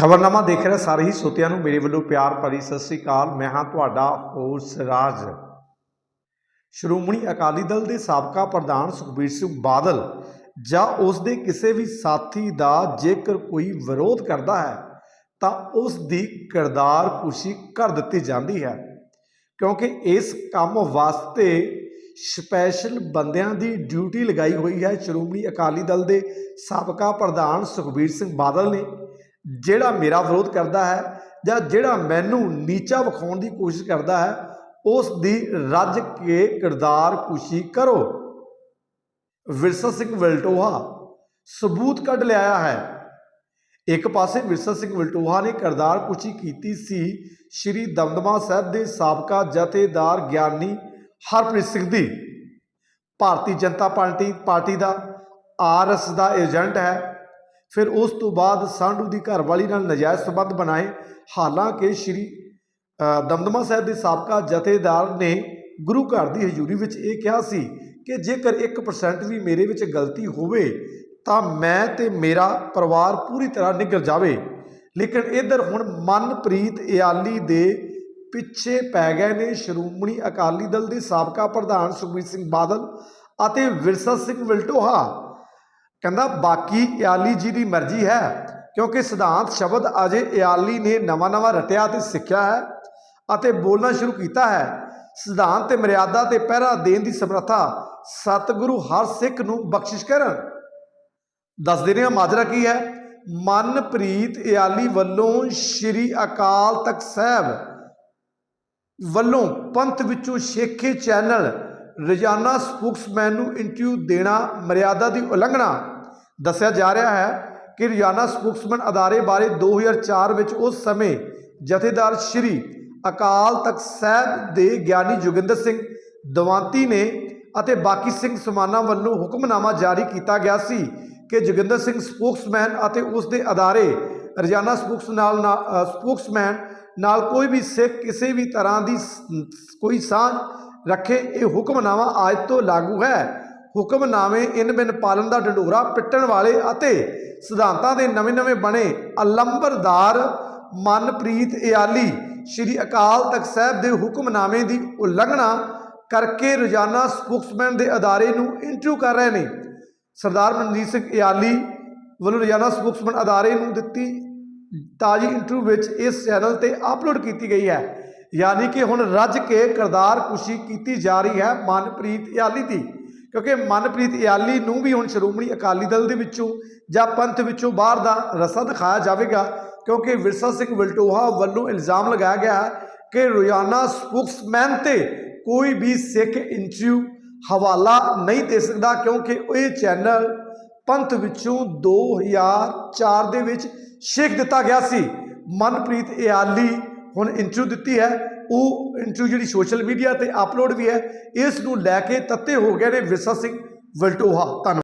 ਖਬਰਨਾਮਾ ਦੇਖ ਰਹੇ ਸਾਰੇ ਹੀ ਸੋਤਿਆਂ ਨੂੰ ਮੇਰੇ ਵੱਲੋਂ ਪਿਆਰ ਭਰੀ ਸਤਿ ਸ੍ਰੀ ਅਕਾਲ। ਮੈਂ ਹਾਂ ਤੁਹਾਡਾ ਹੋਸਟ ਰਾਜ। ਸ਼੍ਰੋਮਣੀ ਅਕਾਲੀ ਦਲ ਦੇ ਸਾਬਕਾ ਪ੍ਰਧਾਨ ਸੁਖਬੀਰ ਸਿੰਘ ਬਾਦਲ ਜਾਂ ਉਸ ਦੇ ਕਿਸੇ ਵੀ ਸਾਥੀ ਦਾ ਜੇਕਰ ਕੋਈ ਵਿਰੋਧ ਕਰਦਾ ਹੈ, ਤਾਂ ਉਸ ਦੀ ਕਿਰਦਾਰ ਕੁਸ਼ੀ ਕਰ ਦਿੱਤੀ ਜਾਂਦੀ ਹੈ। ਕਿਉਂਕਿ ਇਸ ਕੰਮ ਵਾਸਤੇ ਸਪੈਸ਼ਲ ਬੰਦਿਆਂ ਦੀ ਡਿਊਟੀ ਲਗਾਈ ਹੋਈ ਹੈ। ਸ਼੍ਰੋਮਣੀ ਅਕਾਲੀ ਦਲ ਦੇ ਸਾਬਕਾ ਪ੍ਰਧਾਨ ਸੁਖਬੀਰ ਸਿੰਘ ਬਾਦਲ ਨੇ ਜਿਹੜਾ ਮੇਰਾ ਵਿਰੋਧ ਕਰਦਾ ਹੈ ਜਾਂ ਜਿਹੜਾ ਮੈਨੂੰ ਨੀਚਾ ਵਿਖਾਉਣ ਦੀ ਕੋਸ਼ਿਸ਼ ਕਰਦਾ ਹੈ, ਉਸ ਦੀ ਰੱਜ ਕੇ ਕਿਰਦਾਰ ਕੁਸ਼ੀ ਕਰੋ। ਵਿਰਸਾ ਸਿੰਘ ਵਲਟੋਹਾ, ਸਬੂਤ ਕੱਢ ਲਿਆਇਆ ਹੈ। ਇੱਕ ਪਾਸੇ ਵਿਰਸਾ ਸਿੰਘ ਵਲਟੋਹਾ ਨੇ ਕਿਰਦਾਰ ਕੁਸ਼ੀ ਕੀਤੀ ਸੀ, ਸ਼੍ਰੀ ਦਮਦਮਾ ਸਾਹਿਬ ਦੇ ਸਾਬਕਾ ਜਥੇਦਾਰ ਗਿਆਨੀ ਹਰਪ੍ਰੀਤ ਸਿੰਘ ਦੀ। ਭਾਰਤੀ ਜਨਤਾ ਪਾਰਟੀ ਪਾਰਟੀ ਦਾ ਆਰਐਸ ਦਾ ਏਜੰਟ ਹੈ। ਫਿਰ ਉਸ ਤੋਂ ਬਾਅਦ ਸਾਂਢੂ ਦੀ ਘਰਵਾਲੀ ਨਾਲ ਨਜਾਇਜ਼ ਸੰਬੰਧ ਬਣਾਏ। ਹਾਲਾਂਕਿ ਸ਼੍ਰੀ ਦਮਦਮਾ ਸਾਹਿਬ ਦੇ ਸਾਬਕਾ ਜਥੇਦਾਰ ਨੇ ਗੁਰੂ ਘਰ ਦੀ ਹਜ਼ੂਰੀ ਵਿੱਚ ਇਹ ਕਿਹਾ ਸੀ ਕਿ ਜੇਕਰ 1% ਵੀ ਮੇਰੇ ਵਿੱਚ ਗਲਤੀ ਹੋਵੇ, ਤਾਂ ਮੈਂ ਤੇ ਮੇਰਾ ਪਰਿਵਾਰ ਪੂਰੀ ਤਰ੍ਹਾਂ ਨਿਗਲ ਜਾਵੇ। ਲੇਕਿਨ ਇਧਰ ਹੁਣ ਮਨਪ੍ਰੀਤ ਇਆਲੀ ਦੇ ਪਿੱਛੇ ਪੈ ਗਏ ਨੇ ਸ਼੍ਰੋਮਣੀ ਅਕਾਲੀ ਦਲ ਦੇ ਸਾਬਕਾ ਪ੍ਰਧਾਨ ਸੁਖਬੀਰ ਸਿੰਘ ਬਾਦਲ ਅਤੇ ਵਿਰਸਾ ਸਿੰਘ ਵਿਲਟੋਹਾ। ਕਹਿੰਦਾ, ਬਾਕੀ ਇਆਲੀ ਜੀ ਦੀ ਮਰਜ਼ੀ ਹੈ, ਕਿਉਂਕਿ ਸਿਧਾਂਤ ਸ਼ਬਦ ਅਜੇ ਇਆਲੀ ਨੇ ਨਵਾਂ-ਨਵਾਂ ਰਟਿਆ ਤੇ ਸਿੱਖਿਆ ਹੈ ਅਤੇ ਬੋਲਣਾ ਸ਼ੁਰੂ ਕੀਤਾ ਹੈ। ਸਿਧਾਂਤ ਤੇ ਮਰਿਆਦਾ ਤੇ ਪਹਿਰਾ ਦੇਣ ਦੀ ਸਮਰੱਥਾ ਸਤਿਗੁਰੂ ਹਰ ਸਿੱਖ ਨੂੰ ਬਖਸ਼ਿਸ਼ ਕਰਨ। ਦੱਸ ਦਿੰਦੇ ਹਾਂ ਮਾਜਰਾ ਕੀ ਹੈ? ਮਨਪ੍ਰੀਤ ਇਆਲੀ ਵੱਲੋਂ ਸ਼੍ਰੀ ਅਕਾਲ ਤਖਤ ਸਾਹਿਬ ਵੱਲੋਂ ਪੰਥ ਵਿੱਚੋਂ ਸ਼ੇਖੇ ਚੈਨਲ ਰੋਜ਼ਾਨਾ ਸਪੋਕਸਮੈਨ ਨੂੰ ਇੰਟਰਵਿਊ ਦੇਣਾ, ਮਰਿਆਦਾ ਦੀ ਉਲੰਘਣਾ ਦੱਸਿਆ ਜਾ ਰਿਹਾ ਹੈ ਕਿ ਰੋਜ਼ਾਨਾ ਸਪੋਕਸਮੈਨ ਅਦਾਰੇ ਬਾਰੇ 2004 ਵਿੱਚ ਉਸ ਸਮੇਂ ਜਥੇਦਾਰ ਸ਼੍ਰੀ ਅਕਾਲ ਤਖਤ ਸਾਹਿਬ ਦੇ ਗਿਆਨੀ ਜੋਗਿੰਦਰ ਸਿੰਘ ਦਵਾਂਤੀ ਨੇ ਅਤੇ ਬਾਕੀ ਸਿੰਘ ਸਮਾਨਾਂ ਵੱਲੋਂ ਹੁਕਮਨਾਮਾ ਜਾਰੀ ਕੀਤਾ ਗਿਆ ਸੀ ਕਿ ਜੋਗਿੰਦਰ ਸਿੰਘ ਸਪੋਕਸਮੈਨ ਅਤੇ ਉਸ ਦੇ ਅਦਾਰੇ ਰੋਜ਼ਾਨਾ ਸਪੋਕਸ ਨਾਲ ਨਾ- ਸਪੋਕਸਮੈਨ ਨਾਲ ਕੋਈ ਵੀ ਸਿੱਖ ਕਿਸੇ ਵੀ ਤਰ੍ਹਾਂ ਦੀ ਕੋਈ ਸਾਂਝ ਰੱਖੇ, ਇਹ ਹੁਕਮਨਾਮਾ ਅੱਜ ਤੋਂ ਲਾਗੂ ਹੈ। ਹੁਕਮਨਾਮੇ ਇਨ ਬਿਨ ਪਾਲਣ ਦਾ ਡੰਡੋਰਾ ਪਿੱਟਣ ਵਾਲੇ ਅਤੇ ਸਿਧਾਂਤਾਂ ਦੇ ਨਵੇਂ-ਨਵੇਂ ਬਣੇ ਅਲੰਬਰਦਾਰ ਮਨਪ੍ਰੀਤ ਇਆਲੀ, ਸ਼੍ਰੀ ਅਕਾਲ ਤਖਤ ਸਾਹਿਬ ਦੇ ਹੁਕਮਨਾਮੇ ਦੀ ਉਲੰਘਣਾ ਕਰਕੇ ਰੋਜ਼ਾਨਾ ਸਪੋਕਸਮੈਨ ਦੇ ਅਦਾਰੇ ਨੂੰ ਇੰਟਰਵਿਊ ਕਰ ਰਹੇ ਨੇ। ਸਰਦਾਰ ਮਨਜੀਤ ਸਿੰਘ ਇਆਲੀ ਵੱਲੋਂ ਰੋਜ਼ਾਨਾ ਸਪੋਕਸਮੈਨ ਅਦਾਰੇ ਨੂੰ ਦਿੱਤੀ ਤਾਜੀ ਇੰਟਰਵਿਊ ਵਿੱਚ ਇਸ ਚੈਨਲ ਤੇ ਅਪਲੋਡ ਕੀਤੀ ਗਈ ਹੈ। ਯਾਨੀ ਕਿ ਹੁਣ ਰੱਜ ਕੇ ਕਿਰਦਾਰ ਕੁਸ਼ੀ ਕੀਤੀ ਜਾ ਰਹੀ ਹੈ ਮਨਪ੍ਰੀਤ ਇਆਲੀ ਦੀ। ਕਿਉਂਕਿ ਮਨਪ੍ਰੀਤ ਇਆਲੀ ਨੂੰ ਵੀ ਹੁਣ ਸ਼੍ਰੋਮਣੀ ਅਕਾਲੀ ਦਲ ਦੇ ਵਿੱਚੋਂ ਜਾਂ ਪੰਥ ਵਿੱਚੋਂ ਬਾਹਰ ਦਾ ਰਸਾ ਦਿਖਾਇਆ ਜਾਵੇਗਾ, ਕਿਉਂਕਿ ਵਿਰਸਾ ਸਿੰਘ ਵਲਟੋਹਾ ਵੱਲੋਂ ਇਲਜ਼ਾਮ ਲਗਾਇਆ ਗਿਆ ਹੈ ਕਿ ਰੋਜ਼ਾਨਾ ਸਪੋਕਸਮੈਨ ਤੇ ਕੋਈ ਵੀ ਸਿੱਖ ਇੰਟਰਵਿਊ ਹਵਾਲਾ ਨਹੀਂ ਦੇ ਸਕਦਾ, ਕਿਉਂਕਿ ਇਹ ਚੈਨਲ ਪੰਥ ਵਿੱਚੋਂ 2004 ਦੇ ਵਿੱਚ ਛੇਕ ਦਿੱਤਾ ਗਿਆ ਸੀ। ਮਨਪ੍ਰੀਤ ਇਆਲੀ ਹੁਣ ਇੰਟਰਵਿਊ ਦਿੱਤੀ ਹੈ, ਉਹ ਇੰਟਰਵਿਊ ਜਿਹੜੀ ਸੋਸ਼ਲ ਮੀਡੀਆ ਤੇ ਅਪਲੋਡ ਵੀ ਹੈ, ਇਸ ਨੂੰ ਲੈ ਕੇ ਤੱਤੇ ਹੋ ਗਏ ਨੇ ਵਿਰਸਾ ਸਿੰਘ ਵਲਟੋਹਾ। ਧੰਨਵਾਦ।